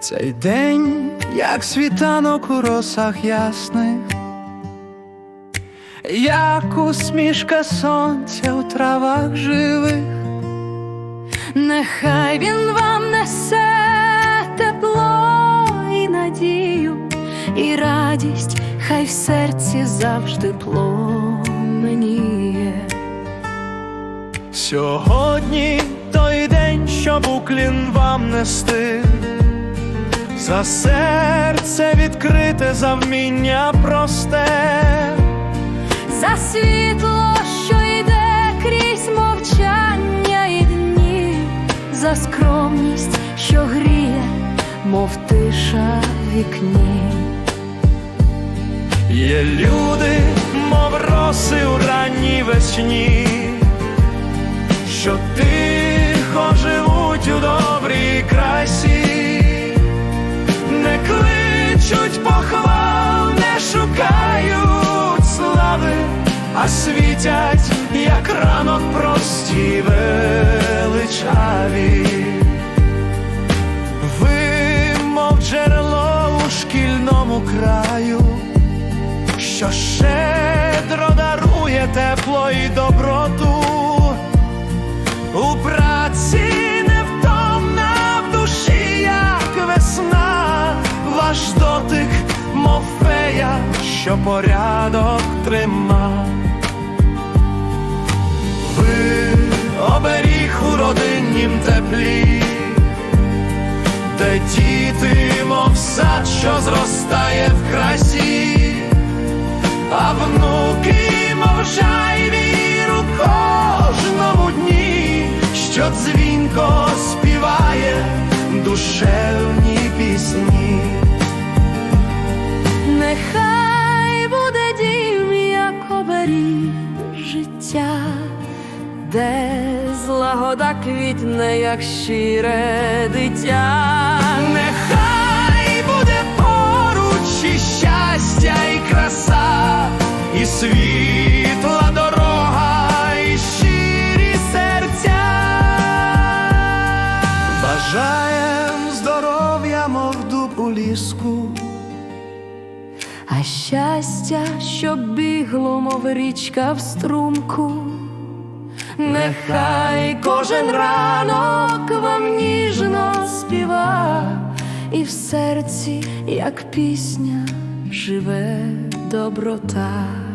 Цей день, як світанок у росах ясних, як усмішка сонця у травах живих. Нехай він вам несе тепло і надію, і радість, хай в серці завжди пломеніє. Сьогодні той день, щоб уклін вам нести, за серце відкрите, за вміння просте. За світло, що йде крізь мовчання і дні, за скромність, що гріє, мов тиша в вікні. Є люди, мов роси у ранній весні, що тихо живуть у добрій красі, світять, як ранок прості величаві. Ви, мов джерело у шкільному краю що щедро дарує тепло і доброту, у праці невтомна в душі, як весна, ваш дотик, мов фея, що порядок трима. Родиннім теплі, де діти, мов сад, що зростає в красі а внуки мовчай віру кожному дні, що дзвінко співає душевні пісні. Де злагода квітне, як щире дитя. Нехай буде поруч і щастя, і краса, і світла дорога, і щирі серця. Бажаєм здоров'я, мов дуб у ліску. А щастя, щоб бігло, мов річка в струмку. Нехай кожен ранок вам ніжно співа, і в серці, як пісня, живе доброта.